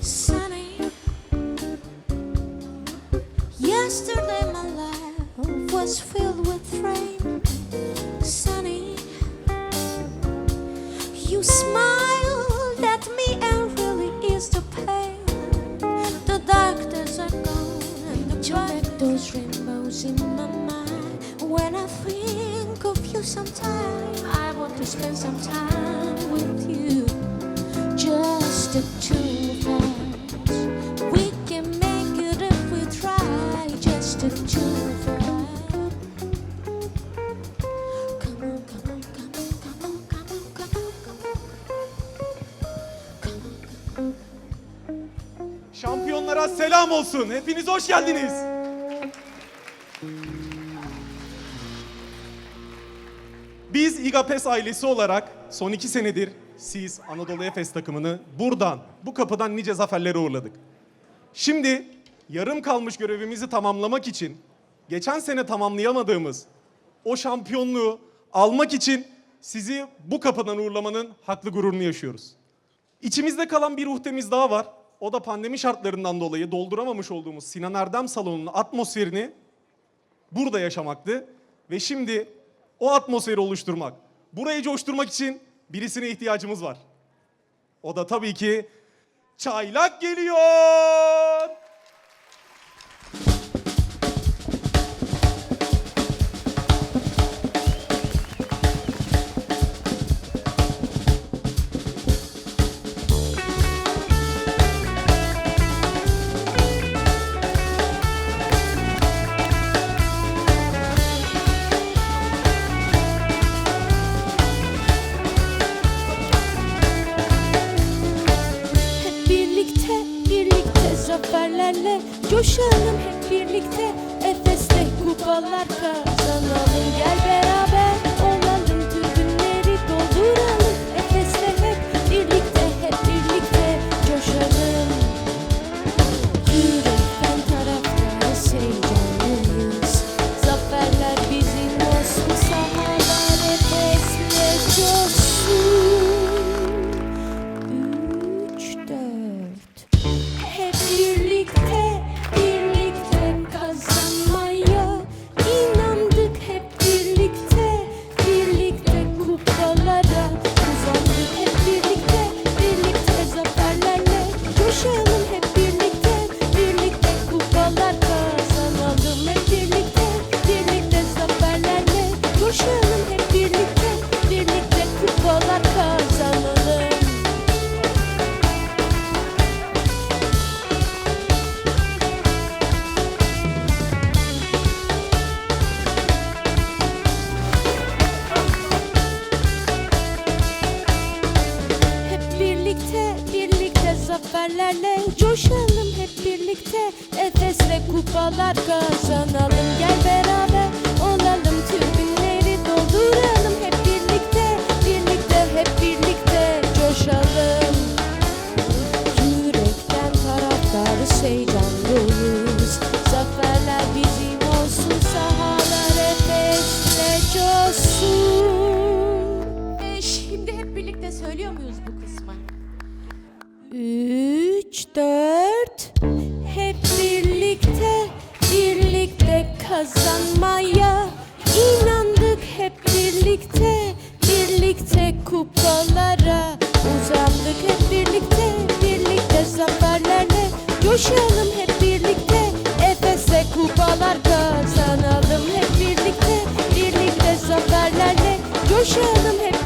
sunny. Yesterday my life was filled with rain. Sunny, you smiled in my mind. When I think of you sometime, I want to spend some time with you. Just the two of us. We can make it if we try. Just the two of us. Şampiyonlara selam olsun. Hepiniz hoş geldiniz. Biz İGAPES ailesi olarak son iki senedir siz Anadolu Efes takımını buradan, bu kapıdan nice zaferlere uğurladık. Şimdi yarım kalmış görevimizi tamamlamak için geçen sene tamamlayamadığımız o şampiyonluğu almak için sizi bu kapıdan uğurlamanın haklı gururunu yaşıyoruz. İçimizde kalan bir uhdemiz daha var. O da pandemi şartlarından dolayı dolduramamış olduğumuz Sinan Erdem Salonu'nun atmosferini burada yaşamaktı. Ve şimdi o atmosferi oluşturmak, burayı coşturmak için birisine ihtiyacımız var. O da tabii ki çaylak geliyor. Coşalım hep birlikte birlikte, birlikte zaferlerle coşalım hep birlikte. Efes'le kupalar kazanalım Gel beraber olalım. Tribünleri dolduralım Hep birlikte, birlikte, hep birlikte coşalım. Yürekten taraftarız heyecanlıyız. Zaferler bizim olsun sahalar Efes'le coşsun. E, şimdi hep birlikte söylüyor muyuz bu kısmı? Üç, dört. Hep birlikte, birlikte kazanmaya inandık. Hep birlikte, birlikte kupalara uzandık. Hep birlikte, birlikte zaferlerle coşalım. Hep birlikte, Efes'e kupalar kazanalım. Hep birlikte, birlikte zaferlerle coşalım. Hep